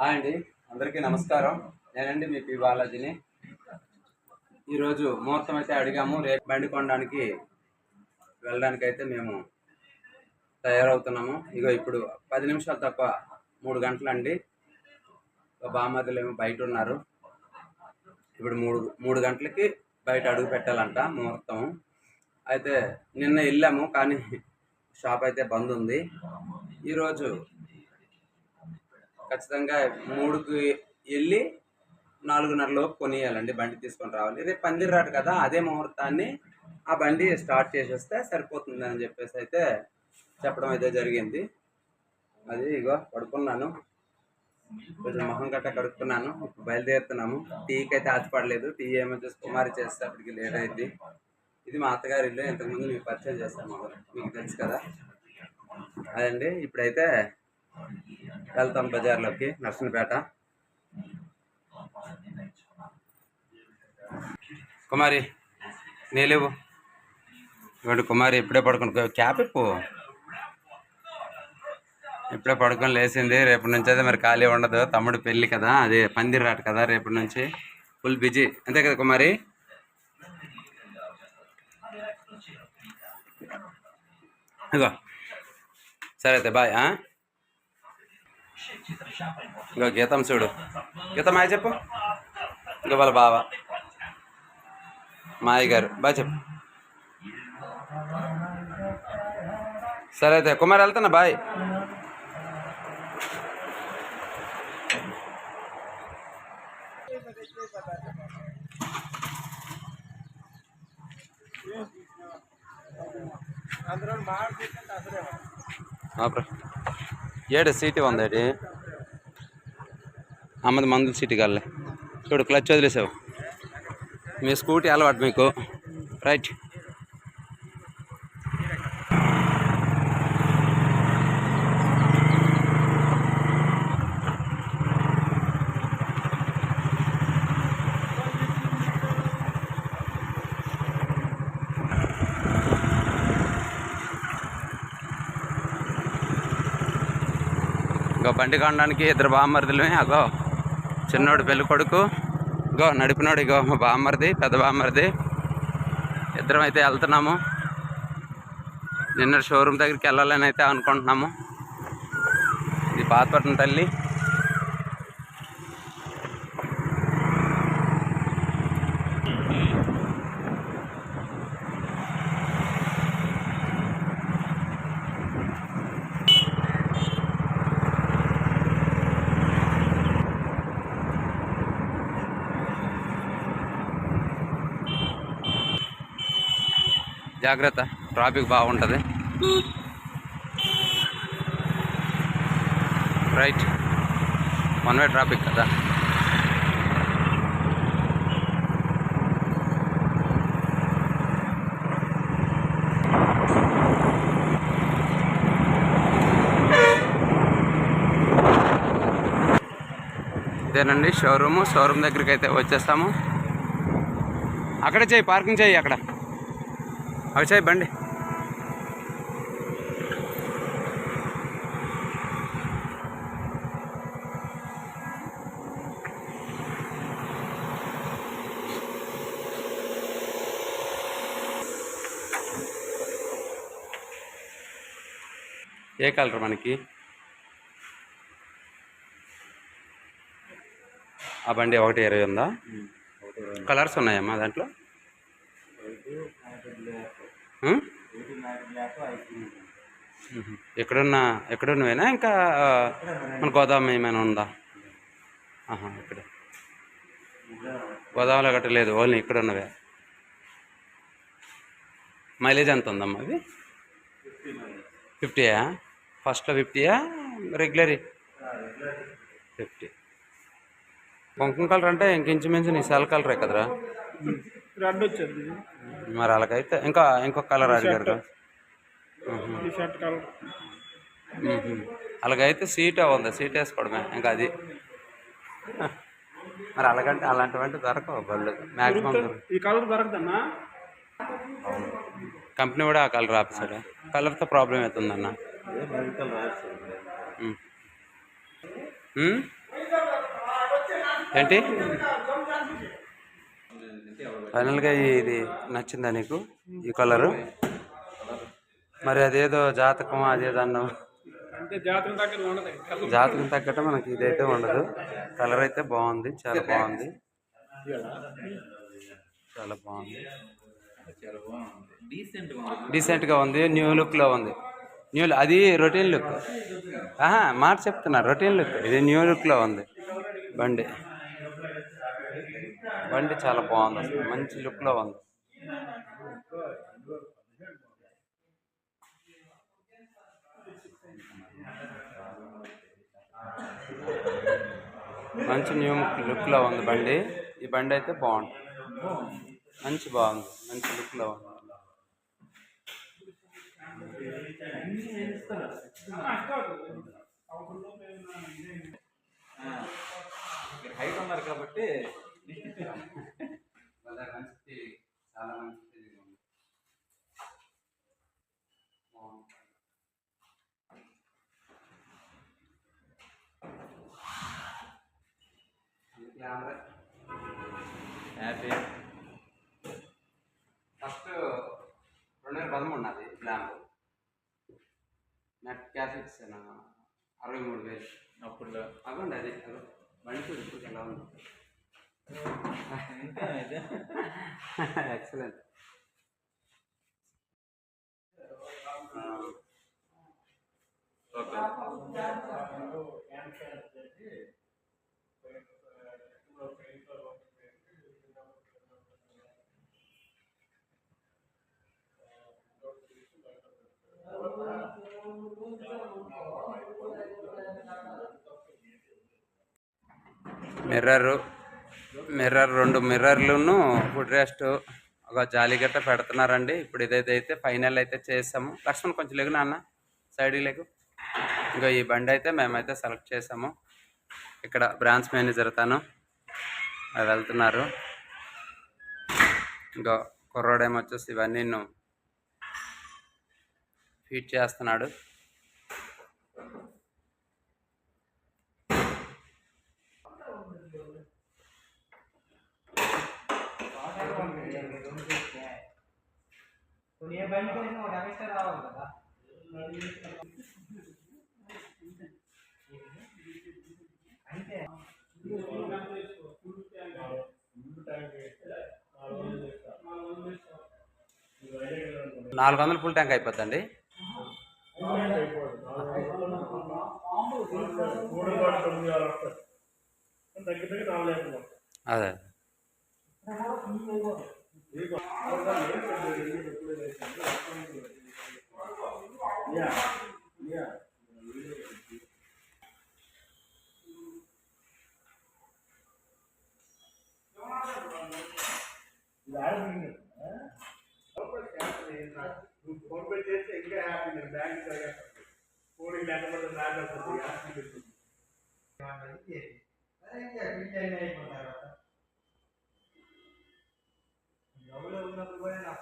Hi అండి. అందరికీ నమస్కారం. నేనండి మీ పి బాలాజీని. ఈరోజు ముహూర్తం అయితే అడిగాము. రేపు బండి కొనడానికి వెళ్ళడానికి అయితే మేము తయారవుతున్నాము. ఇగో ఇప్పుడు పది నిమిషాలు తక్కువ మూడు గంటలండి. బామ్మదులు ఏమో బయట ఉన్నారు. ఇప్పుడు మూడు మూడు గంటలకి బయట అడుగు పెట్టాలంట ముహూర్తం. అయితే నిన్న వెళ్ళాము కానీ షాప్ అయితే బంద్ ఉంది. ఈరోజు ఖచ్చితంగా మూడుకి వెళ్ళి నాలుగున్నరలోపు కొనియాలండి బండి తీసుకొని రావాలి. రేపు పందిరి రాటు కదా అదే ముహూర్తాన్ని ఆ బండి స్టార్ట్ చేసేస్తే సరిపోతుంది అని చెప్పేసి అయితే చెప్పడం అయితే జరిగింది. అది ఇగో పడుకున్నాను. కొంచెం మొహం గట్ట కడుక్కున్నాను. బయలుదేరుతున్నాము. టీకి అయితే ఆశపడలేదు టీ ఏమో చూసి కుమారి చేస్తే అప్పటికి లేట్ అయింది. ఇది మా అత్తగారి ఇల్లు. ఇంతకుముందు మీకు పరిచయం చేస్తాను మీకు తెలుసు కదా. అదండి. ఇప్పుడైతే వెళ్తాం బజార్లోకి నర్సనపేట కుమారి నేలేవు? ఇవాడు కుమారి ఇప్పుడే పడుకుని క్యాప్ ఇప్పు. ఇప్పుడే పడుకొని లేచింది. రేపటి నుంచి అయితే మరి ఖాళీ ఉండదు. తమ్ముడు పెళ్ళి కదా అది పందిరి రాట కదా రేపటి నుంచి. ఫుల్ బిజీ అంతే కదా కుమారి? ఇగో సరే అయితే బాయ్ ఇగో గీతం చూడు. గీతం మాయ చెప్పు. ఇగో వాళ్ళ బావ. మాయ గారు. బాయ్ చెప్పు. సరే అయితే కుమార్ వెళ్తున్నా బాయ్. ఆప్రా ఏడు సీటు ఉందేటి అమ్మది మందుల సీటు కల్లే చూడు క్లచ్ వదిలేసావు. మీ స్కూటీ అలవాటు మీకు. రైట్. ఇంకో బండి కొనడానికి ఇద్దరు బామ్మర్దులు అగో చిన్నోడు పెళ్ళి కొడుకు. ఇగో నడిపినోడు ఇగో మా బామ్మర్ది పెద్ద బామ్మర్ది. ఇద్దరం అయితే వెళ్తున్నాము. నిన్న షోరూమ్ దగ్గరికి వెళ్ళాలని అయితే అనుకుంటున్నాము. ఇది పాతపట్నం తల్లి. జాగ్రత్త. ట్రాఫిక్ బాగుంటుంది. రైట్ వన్ వే ట్రాఫిక్ కదా. ఇదేనండి షోరూము షోరూమ్ దగ్గరికి అయితే వచ్చేస్తాము. అక్కడ చేయి పార్కింగ్ చేయి అక్కడ. అవి చేయి బండి. ఏ కలర్ మనకి? ఆ బండి ఒకటి ఇరవై ఉందా? కలర్స్ ఉన్నాయమ్మా దాంట్లో. ఎక్కడున్నా ఎక్కడున్నవేనా? ఇంకా మన గోదావరి ఏమైనా ఉందా? ఆహా ఇక్కడ. గోదావరిలో గట్ట లేదు ఓన్లీ ఇక్కడ ఉన్నవే మైలేజ్ ఎంత ఉందమ్మా అది ఫిఫ్టీయా? ఫస్ట్లో ఫిఫ్టీయా? రెగ్యులర్? ఫిఫ్టీ. కుంకుమ కలర్ అంటే ఇంకించుమించు నీ సెల్ కలరే కదరా? రెండు వచ్చింది మరి అలాగైతే ఇంకా ఇంకొక కలర్ అడిగారు కలర్ అలాగైతే సీట్ ఉంది సీట్ వేసుకోవడమే ఇంకా అది. మరి అలాగంటే అలాంటివంటే దొరకవు బళ్ళు. మ్యాక్సిమం ఈ కలర్ దొరకదన్నా? కంపెనీ కూడా ఆ కలర్ ఆపేశాడు కలర్తో ప్రాబ్లం అవుతుందన్న? ఏంటి? ఫైనల్గా ఇది నచ్చిందా నీకు? ఈ కలరు? మరి అదేదో జాతకం అదేదో అన్నావు జాతకం తగ్గట్టు మనకి ఇదైతే ఉండదు. కలర్ అయితే బాగుంది చాలా బాగుంది. చాలా బాగుంది. డీసెంట్గా ఉంది న్యూ లుక్లో ఉంది. న్యూ అది రొటీన్ లుక్. ఆహా మాట చెప్తున్నా రొటీన్ లుక్. ఇది న్యూ లుక్లో ఉంది. బండి. బండి చాలా బాగుంది అసలు. మంచి లుక్లో ఉంది. మంచి న్యూ లుక్లో ఉంది బండి. ఈ బండి అయితే బాగుంటుంది మంచి బాగుంది. మంచి లుక్లో ఉంది. హైట్ ఉన్నారు కాబట్టి హ్యాపీ ఫస్ట్ రెండు వేల పదమూడు నాది ల్యాంప్. నెట్ క్యాష్ ఇచ్చాను? అరవై మూడు వేలు. అప్పుడు అవ్వండి అది. అదో. బండి చూడు ఇప్పుడు ఎలా ఉంది? ఎక్సలెంట్ ఓకే మిర్రర్ మిర్రర్ రెండు మిర్రర్లును ఫుడ్ రెస్ట్ ఒక జాలి గట్ట పెడుతున్నారండి. ఇప్పుడు ఇదైతే అయితే ఫైనల్ అయితే చేసాము. లక్ష్మణ్ కొంచెం లేకు నాన్న సైడ్ లేకు. ఇంకా ఈ బండి అయితే మేమైతే సెలెక్ట్ చేసాము. ఇక్కడ బ్రాంచ్ మేనేజర్ తను అది వెళ్తున్నారు. ఇంకా కుర్రోడేమో వచ్చేసి ఇవన్నీ ఫీట్ చేస్తున్నాడు. నువ్వు ఏ బయటకు వెళ్ళినా ఒక ఎక్స్ట్రా రావాలి కదా. అంతే నాలుగు వందలు ఫుల్ ట్యాంక్ అయిపోద్దండి. అదే. ఫోన్ పే చేస్తే ఇంకా హ్యాపీ నేను బ్యాంక్ ఫోన్ లేకపోతే నాకు వస్తుంది హ్యాపీ ఎవరు ఉన్నప్పుడు కూడా నా ఫోన్ అలాగే ఉంది